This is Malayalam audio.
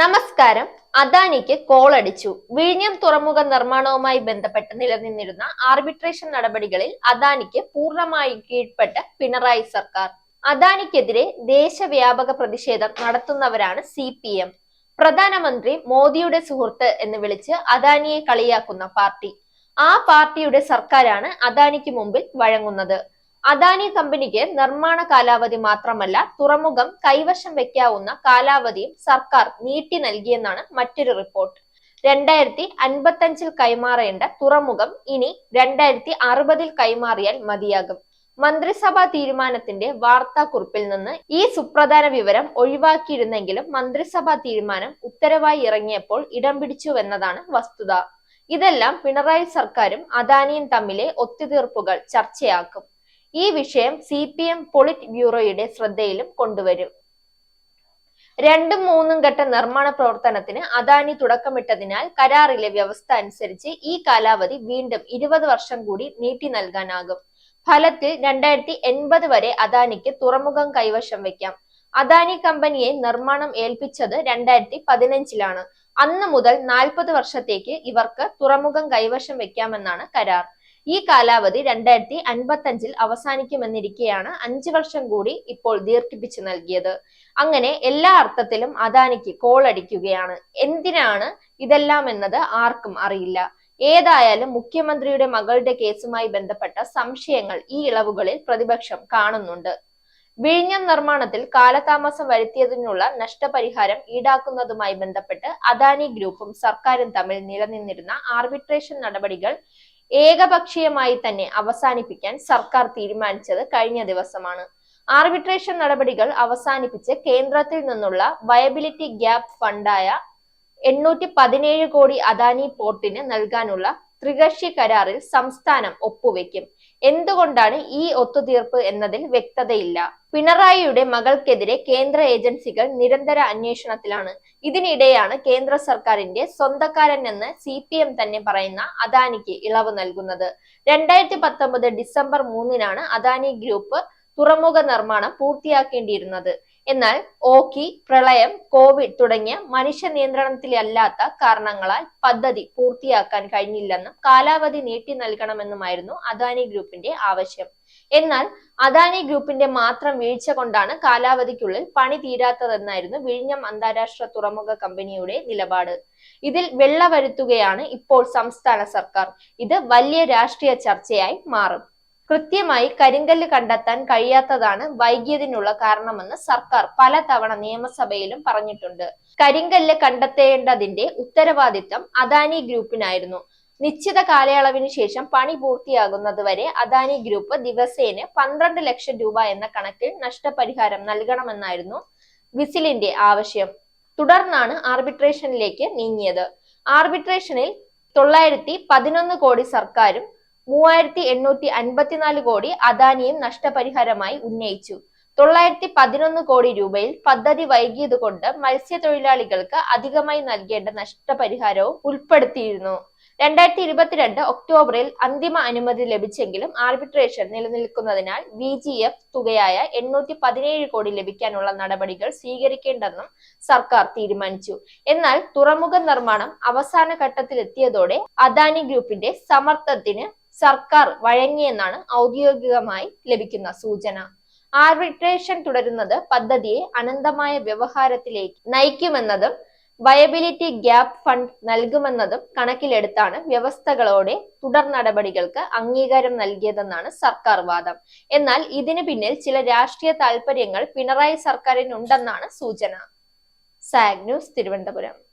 നമസ്കാരം. അദാനിക്ക് കോൾ അടിച്ചു. വിഴിഞ്ഞം തുറമുഖ നിർമ്മാണവുമായി ബന്ധപ്പെട്ട് നിലനിന്നിരുന്ന ആർബിട്രേഷൻ നടപടികളിൽ അദാനിക്ക് പൂർണമായി കീഴ്പ്പെട്ട പിണറായി സർക്കാർ. അദാനിക്കെതിരെ ദേശവ്യാപക പ്രതിഷേധം നടത്തുന്നവരാണ് സി പി എം പ്രധാനമന്ത്രി മോദിയുടെ സുഹൃത്ത് എന്ന് വിളിച്ച് അദാനിയെ കളിയാക്കുന്ന പാർട്ടി. ആ പാർട്ടിയുടെ സർക്കാരാണ് അദാനിക്ക് മുമ്പിൽ വഴങ്ങുന്നത്. അദാനി കമ്പനിക്ക് നിർമ്മാണ കാലാവധി മാത്രമല്ല തുറമുഖം കൈവശം വെക്കാവുന്ന കാലാവധിയും സർക്കാർ നീട്ടി നൽകിയെന്നാണ് മറ്റൊരു റിപ്പോർട്ട്. രണ്ടായിരത്തി അൻപത്തഞ്ചിൽ കൈമാറേണ്ട തുറമുഖം ഇനി രണ്ടായിരത്തി അറുപതിൽ കൈമാറിയാൽ മതിയാകും. മന്ത്രിസഭാ തീരുമാനത്തിന്റെ വാർത്താക്കുറിപ്പിൽ നിന്ന് ഈ സുപ്രധാന വിവരം ഒഴിവാക്കിയിരുന്നെങ്കിലും മന്ത്രിസഭാ തീരുമാനം ഉത്തരവായി ഇറങ്ങിയപ്പോൾ ഇടം പിടിച്ചുവെന്നതാണ് വസ്തുത. ഇതെല്ലാം പിണറായി സർക്കാരും അദാനിയും തമ്മിലെ ഒത്തുതീർപ്പുകൾ ചർച്ചയാക്കും. ഈ വിഷയം സി പി എം പൊളിറ്റ് ബ്യൂറോയുടെ ശ്രദ്ധയിലും കൊണ്ടുവരും. രണ്ടും മൂന്നും ഘട്ട നിർമ്മാണ പ്രവർത്തനത്തിന് അദാനി തുടക്കമിട്ടതിനാൽ കരാറിലെ വ്യവസ്ഥ അനുസരിച്ച് ഈ കാലാവധി വീണ്ടും ഇരുപത് വർഷം കൂടി നീട്ടി നൽകാനാകും. ഫലത്തിൽ രണ്ടായിരത്തി എൺപത് വരെ അദാനിക്ക് തുറമുഖം കൈവശം വെക്കാം അദാനി കമ്പനിയെ നിർമ്മാണം ഏൽപ്പിച്ചത് രണ്ടായിരത്തി പതിനഞ്ചിലാണ് അന്ന് മുതൽ നാൽപ്പത് വർഷത്തേക്ക് ഇവർക്ക് തുറമുഖം കൈവശം വെക്കാമെന്നാണ് കരാർ. ഈ കാലാവധി രണ്ടായിരത്തി അൻപത്തി അഞ്ചിൽ അവസാനിക്കുമെന്നിരിക്കെയാണ് അഞ്ചു വർഷം കൂടി ഇപ്പോൾ ദീർഘിപ്പിച്ചു നൽകിയത്. അങ്ങനെ എല്ലാ അർത്ഥത്തിലും അദാനിക്ക് കോളടിക്കുകയാണ് എന്തിനാണ് ഇതെല്ലാം എന്നത് ആർക്കും അറിയില്ല. ഏതായാലും മുഖ്യമന്ത്രിയുടെ മകളുടെ കേസുമായി ബന്ധപ്പെട്ട സംശയങ്ങൾ ഈ ഇളവുകളിൽ പ്രതിപക്ഷം കാണുന്നുണ്ട്. വിഴിഞ്ഞം നിർമ്മാണത്തിൽ കാലതാമസം വരുത്തിയതിനുള്ള നഷ്ടപരിഹാരം ഈടാക്കുന്നതുമായി ബന്ധപ്പെട്ട് അദാനി ഗ്രൂപ്പും സർക്കാരും തമ്മിൽ നിലനിന്നിരുന്ന ആർബിട്രേഷൻ നടപടികൾ ഏകപക്ഷീയമായി തന്നെ അവസാനിപ്പിക്കാൻ സർക്കാർ തീരുമാനിച്ചത് കഴിഞ്ഞ ദിവസമാണ്. ആർബിട്രേഷൻ നടപടികൾ അവസാനിപ്പിച്ച് കേന്ദ്രത്തിൽ നിന്നുള്ള വയബിലിറ്റി ഗ്യാപ് ഫണ്ടായ എണ്ണൂറ്റി പതിനേഴ് കോടി അദാനി പോർട്ടിന് നൽകാനുള്ള ത്രികക്ഷി കരാറിൽ സംസ്ഥാനം ഒപ്പുവെക്കും. എന്തുകൊണ്ടാണ് ഈ ഒത്തുതീർപ്പ് എന്നതിൽ വ്യക്തതയില്ല. പിണറായിയുടെ മകൾക്കെതിരെ കേന്ദ്ര ഏജൻസികൾ നിരന്തര അന്വേഷണത്തിലാണ്. ഇതിനിടെയാണ് കേന്ദ്ര സർക്കാരിന്റെ സ്വന്തക്കാരൻ എന്ന് സി പി എം തന്നെ പറയുന്ന അദാനിക്ക് ഇളവ് നൽകുന്നത്. രണ്ടായിരത്തി പത്തൊമ്പത് ഡിസംബർ മൂന്നിനാണ് അദാനി ഗ്രൂപ്പ് തുറമുഖ നിർമ്മാണം പൂർത്തിയാക്കേണ്ടിയിരുന്നത്. എന്നാൽ ഓക്കി പ്രളയം കോവിഡ് തുടങ്ങിയ മനുഷ്യ നിയന്ത്രണത്തിലല്ലാത്ത കാരണങ്ങളാൽ പദ്ധതി പൂർത്തിയാക്കാൻ കഴിഞ്ഞില്ലെന്നും കാലാവധി നീട്ടി നൽകണമെന്നുമായിരുന്നു അദാനി ഗ്രൂപ്പിന്റെ ആവശ്യം. എന്നാൽ അദാനി ഗ്രൂപ്പിന്റെ മാത്രം വീഴ്ച കൊണ്ടാണ് കാലാവധിക്കുള്ളിൽ പണി തീരാത്തതെന്നായിരുന്നു വിഴിഞ്ഞം അന്താരാഷ്ട്ര തുറമുഖ കമ്പനിയുടെ നിലപാട്. ഇതിൽ വെള്ള വരുത്തുകയാണ് ഇപ്പോൾ സംസ്ഥാന സർക്കാർ. ഇത് വലിയ രാഷ്ട്രീയ ചർച്ചയായി മാറും. കൃത്യമായി കരിങ്കല്ല് കണ്ടെത്താൻ കഴിയാത്തതാണ് വൈകിയതിനുള്ള കാരണമെന്ന് സർക്കാർ പലതവണ നിയമസഭയിലും പറഞ്ഞിട്ടുണ്ട്. കരിങ്കല്ല് കണ്ടെത്തേണ്ടതിന്റെ ഉത്തരവാദിത്തം അദാനി ഗ്രൂപ്പിനായിരുന്നു. നിശ്ചിത കാലയളവിന് ശേഷം പണി പൂർത്തിയാകുന്നതുവരെ അദാനി ഗ്രൂപ്പ് ദിവസേന പന്ത്രണ്ട് ലക്ഷം രൂപ എന്ന കണക്കിൽ നഷ്ടപരിഹാരം നൽകണമെന്നായിരുന്നു വിസിലിന്റെ ആവശ്യം. തുടർന്നാണ് ആർബിട്രേഷനിലേക്ക് നീങ്ങിയത്. ആർബിട്രേഷനിൽ തൊള്ളായിരത്തി പതിനൊന്ന് കോടി സർക്കാരും മൂവായിരത്തി എണ്ണൂറ്റി അൻപത്തിനാല് കോടി അദാനിയും നഷ്ടപരിഹാരമായി ഉന്നയിച്ചു. തൊള്ളായിരത്തി പതിനൊന്ന് കോടി രൂപയിൽ പദ്ധതി വൈകിയതുകൊണ്ട് മത്സ്യത്തൊഴിലാളികൾക്ക് അധികമായി നൽകേണ്ട നഷ്ടപരിഹാരവും ഉൾപ്പെടുത്തിയിരുന്നു. രണ്ടായിരത്തി ഇരുപത്തിരണ്ട് ഒക്ടോബറിൽ അന്തിമ അനുമതി ലഭിച്ചെങ്കിലും ആർബിട്രേഷൻ നിലനിൽക്കുന്നതിനാൽ വി ജി എഫ് തുകയായ എണ്ണൂറ്റി പതിനേഴ് കോടി ലഭിക്കാനുള്ള നടപടികൾ സ്വീകരിക്കേണ്ടെന്നും സർക്കാർ തീരുമാനിച്ചു. എന്നാൽ തുറമുഖ നിർമ്മാണം അവസാന ഘട്ടത്തിലെത്തിയതോടെ അദാനി ഗ്രൂപ്പിന്റെ സമ്മർദ്ദത്തിന് സർക്കാർ വഴങ്ങിയെന്നാണ് ഔദ്യോഗികമായി ലഭിക്കുന്ന സൂചന. ആർബിട്രേഷൻ തുടരുന്നത് പദ്ധതിയെ അനന്തമായ വ്യവഹാരത്തിലേക്ക് നയിക്കുമെന്നതും വയബിലിറ്റി ഗ്യാപ് ഫണ്ട് നൽകുമെന്നതും കണക്കിലെടുത്താണ് വ്യവസ്ഥകളോടെ തുടർ നടപടികൾക്ക് അംഗീകാരം നൽകിയതെന്നാണ് സർക്കാർ വാദം. എന്നാൽ ഇതിനു പിന്നിൽ ചില രാഷ്ട്രീയ താൽപര്യങ്ങൾ പിണറായി സർക്കാരിനുണ്ടെന്നാണ് സൂചന. സാഗ് ന്യൂസ് തിരുവനന്തപുരം.